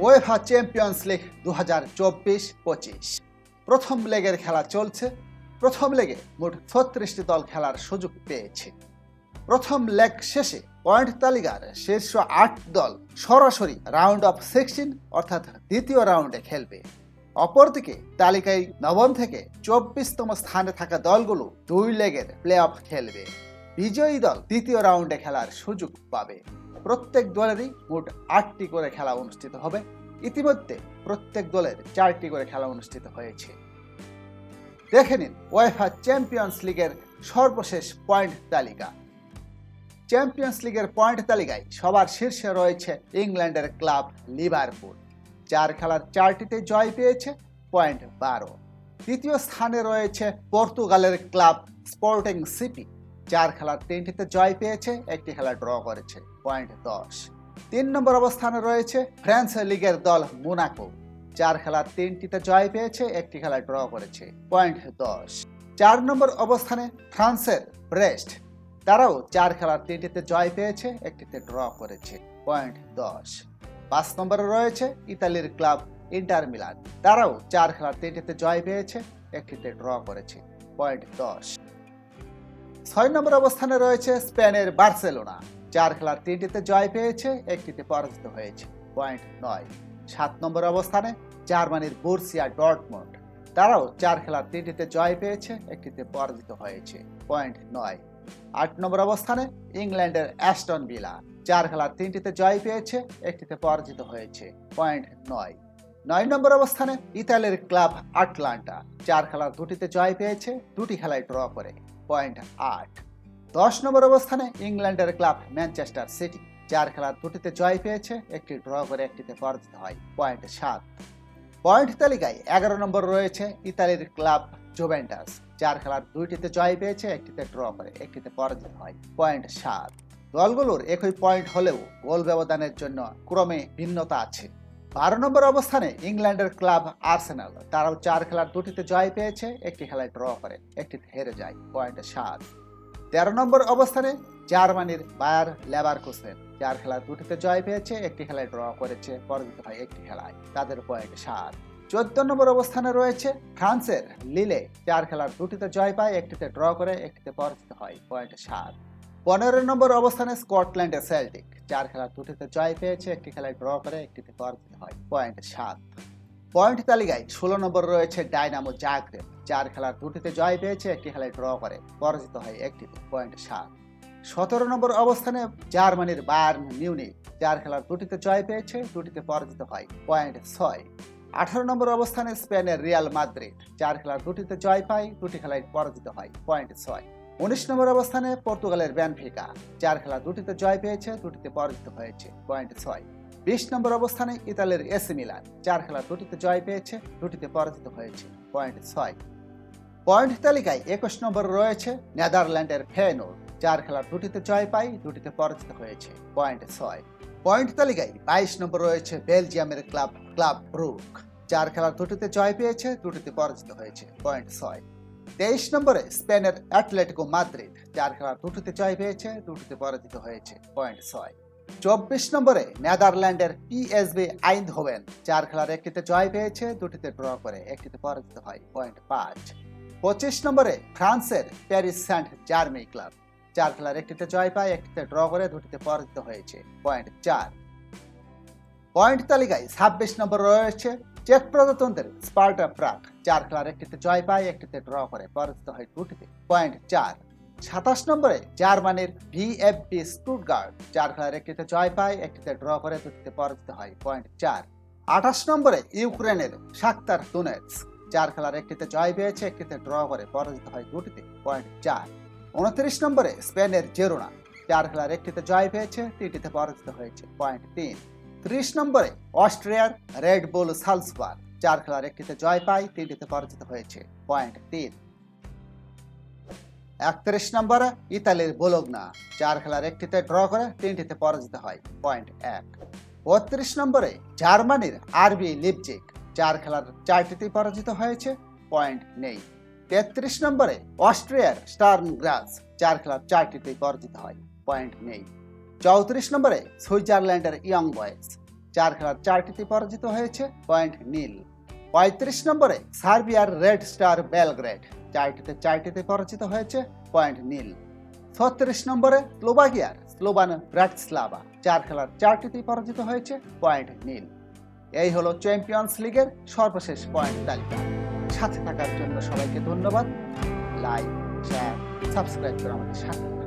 UEFA champions league দু হাজার চব্বিশ পঁচিশ। প্রথম লেগের খেলা চলছে। প্রথম লেগে মোট ছত্রিশটি দল খেলার সুযোগ পেয়েছে। প্রথম লেগ শেষে পয়েন্ট তালিকার শীর্ষ আট দল সরাসরি রাউন্ড অফ সিক্সটিন অর্থাৎ দ্বিতীয় রাউন্ডে খেলবে। অপরদিকে তালিকায় নবম থেকে চব্বিশতম স্থানে থাকা দলগুলো দুই লেগের প্লে অফ খেলবে। বিজয়ী দল দ্বিতীয় রাউন্ডে খেলার সুযোগ পাবে। প্রত্যেক দলেরই মোট আটটি করে খেলা অনুষ্ঠিত হবে। ইতিমধ্যে প্রত্যেক দলের চারটি করে খেলা অনুষ্ঠিত হয়েছে। দেখে নিন ওয়েফা চ্যাম্পিয়ন্স লিগের সর্বশেষ পয়েন্ট তালিকা। চ্যাম্পিয়ন্স লিগের পয়েন্ট তালিকায় সবার শীর্ষে রয়েছে ইংল্যান্ডের ক্লাব লিভারপুল। চার খেলার চারটিতে জয় পেয়েছে পয়েন্ট বারো। তৃতীয় স্থানে রয়েছে পর্তুগালের ক্লাব স্পোর্টিং সিটি। চার খেলার তিনটিতে জয় পেয়েছে, একটি খেলা ড্র করেছে পয়েন্ট দশ। তিন নম্বর অবস্থানে রয়েছে ফ্রান্স লিগের দল মোনাকো চার খেলার তিনটিতে জয় পেয়েছে, একটি খেলা ড্র করেছে পয়েন্ট দশ। চার নম্বর অবস্থানে ফ্রান্সের ব্রেস্ট তারাও চার খেলার তিনটিতে জয় পেয়েছে, একটিতে ড্র করেছে পয়েন্ট দশ। পাঁচ নম্বরে রয়েছে ইতালির ক্লাব ইন্টার মিলান। তারাও চার খেলার তিনটিতে জয় পেয়েছে, একটিতে ড্র করেছে পয়েন্ট দশ। ছয় নম্বর অবস্থানে রয়েছে স্পেনের বার্সেলোনা। চার খেলার তিনটিতে জয় পেয়েছে, একটিতে পরাজিত হয়েছে, পয়েন্ট নয়। সাত নম্বর অবস্থানে জার্মানির বুরসিয়া ডটমন্ড তারাও চার খেলার তিনটিতে জয় পেয়েছে, একটিতে পরাজিত হয়েছে, পয়েন্ট নয়। আট নম্বর অবস্থানে ইংল্যান্ডের অ্যাস্টন বিলা চার খেলার তিনটিতে জয় পেয়েছে, একটিতে পরাজিত হয়েছে, পয়েন্ট নয়। নয় নম্বর অবস্থানে ইতালির ক্লাব আটলান্টা। চার খেলার দুটিতে জয় পেয়েছে, দুটি খেলায় ড্র করে। পয়েন্ট আট। দশ নম্বর অবস্থানে ইংল্যান্ডের ক্লাব ম্যানচেস্টার সিটি। চার খেলার দুটিতে জয় পেয়েছে, একটি ড্র করে একটিতে পরাজিত হয়, পয়েন্ট সাত। পয়েন্ট তালিকায় এগারো নম্বর রয়েছে ইতালির ক্লাব জুভেন্টাস। চার খেলার দুইটিতে জয় পেয়েছে, একটিতে ড্র করে একটিতে পরাজিত হয়, পয়েন্ট সাত। দলগুলোর একই পয়েন্ট হলেও গোল ব্যবধানের জন্য ক্রমে ভিন্নতা আছে। বারো নম্বর অবস্থানে ইংল্যান্ডের ক্লাব আর্সেনাল। তারাও চার খেলার দুটিতে জয় পেয়েছে, একটি খেলায় ড্র করে, একটিতে হেরে যায়, পয়েন্ট সাত। তেরো নম্বর অবস্থানে জার্মানির বায়ার লেবার কুসেন চার খেলার দুটিতে জয় পেয়েছে, একটি খেলায় ড্র করেছে, পরাজিত হয় একটি খেলায়, তাদের পয়েন্ট সাত। চোদ্দ নম্বর অবস্থানে রয়েছে ফ্রান্সের লিলে, চার খেলার দুটিতে জয় পায়, একটিতে ড্র করে, একটিতে পরাজিত হয়, পয়েন্ট সাত। পনেরো নম্বর অবস্থানে স্কটল্যান্ডের সেল্টিক, চার খেলার দুটিতে জয় পেয়েছে, একটি খেলায় ড্র করে, একটিতে পরাজিত হয় পয়েন্ট সাত। পয়েন্ট তালিকায় ষোলো নম্বর রয়েছে ডাইনামো জাগ্রেব চার খেলার দুটিতে জয় পেয়েছে, একটি খেলায় ড্র করে, পরাজিত হয় একটিতে পয়েন্ট সাত। সতেরো নম্বর অবস্থানে জার্মানির বার্ন মিউনিক চার খেলার দুটিতে জয় পেয়েছে, দুটিতে পরাজিত হয় পয়েন্ট ছয়। আঠারো নম্বর অবস্থানে স্পেনের রিয়াল মাদ্রিদ চার খেলার দুটিতে জয় পায়, দুটি খেলায় পরাজিত হয় পয়েন্ট ছয়। উনিশ নম্বর অবস্থানে পর্তুগালের ব্যানফিকা চার খেলা দুটিতে জয় পেয়েছে, দুটিতে পরাজিত হয়েছে পয়েন্ট ছয়। বিশ নম্বর অবস্থানে ইতালির এসি মিলান। চার খেলা দুটিতে জয় পেয়েছে, দুটিতে পরাজিত হয়েছে পয়েন্ট ছয়। পয়েন্ট তালিকায় একুশ নম্বর রয়েছে নেদারল্যান্ডের ফেনোর। চার খেলা দুটিতে জয় পায়, দুটিতে পরাজিত হয়েছে পয়েন্ট ছয়। পয়েন্ট তালিকায় বাইশ নম্বর রয়েছে বেলজিয়ামের ক্লাব ক্লাব ব্রুক চার খেলার দুটিতে জয় পেয়েছে, দুটিতে পরাজিত হয়েছে পয়েন্ট ছয়। তেইশ নম্বরে স্পেনের অ্যাটলেটিকো মাদ্রিদ চার খেলার দুটিতে জয় পেয়েছে, দুটিতে পরাজিত হয়েছে পয়েন্ট ছয়। চব্বিশ নম্বরে নেদারল্যান্ডের পিএসবি আইন্দ হোভেন চার খেলার একটিতে জয় পেয়েছে, দুটিতে ড্র করে একটিতে পরাজিত হয় পয়েন্ট পাঁচ। পঁচিশ নম্বরে ফ্রান্সের প্যারিস সেন্ট জার্মি ক্লাব চার খেলার একটিতে জয় পায়, একটিতে ড্র করে দুটিতে পরাজিত হয়েছে পয়েন্ট চার। পয়েন্ট তালিকায় ছাব্বিশ নম্বর রয়েছে চেক প্রজাতন্ত্রের স্পার্টা প্রাক চার খেলার একটিতে জয় পায়, একটিতে ড্র করে পরাজিত হয় দুটিতে। পয়েন্ট চার। সাতাশ নম্বরে জার্মানির ভিএফপি স্টুটগার্ড চার খেলার একটিতে জয় পায়, একটিতে ড্র করে, দুটিতে পরাজিত হয়। পয়েন্ট চার। আঠাশ নম্বরে ইউক্রেনের শাক্তার দুনেটস চার খেলার একটিতে জয় পেয়েছে, একটিতে ড্র করে পরাজিত হয় দুটিতে। পয়েন্ট চার। উনত্রিশ নম্বরে স্পেনের জেরোনা চার খেলার একটিতে জয় পেয়েছে, তিনটিতে পরাজিত হয়েছে। পয়েন্ট তিন। ত্রিশ নম্বরে অস্ট্রিয়ার রেড বুল সালসবার চার খেলার একটিতে জয় পায়, তিনটিতে পরাজিত হয়েছে পয়েন্ট তিন। একত্রিশ নম্বরে ইতালির বোলগনা, চার খেলার একটিতে ড্র করে তিনটিতে পরাজিত হয় পয়েন্ট এক। বত্রিশ নম্বরে জার্মানির আরবি লিপজিক চার খেলার চারটিতে পরাজিত হয়েছে পয়েন্ট নেই। তেত্রিশ নম্বরে অস্ট্রিয়ার স্টার্ন গ্রাস চার খেলার চারটিতেই পরাজিত হয় পয়েন্ট নেই। চৌত্রিশ নম্বরে সুইজারল্যান্ডের ইয়ং বয়েজ, চার খেলার চারটিতে পরাজিত হয়েছে পয়েন্ট নীল। পঁয়ত্রিশ নম্বরে সার্বিয়ার রেড স্টার বেলগ্রেড। চারটিতে চারটিতে পরাজিত হয়েছে পয়েন্ট নীল। ছত্রিশ নম্বরে স্লোভাকিয়ার স্লোবান ব্র্যাটস্লাভা চার খেলার চারটিতে পরাজিত হয়েছে পয়েন্ট নীল। এই হলো চ্যাম্পিয়ন্স লিগের সর্বশেষ পয়েন্ট তালিকা। সাথে থাকার জন্য সবাইকে ধন্যবাদ। লাইক, শেয়ার, সাবস্ক্রাইব করে আমাদের সাথে।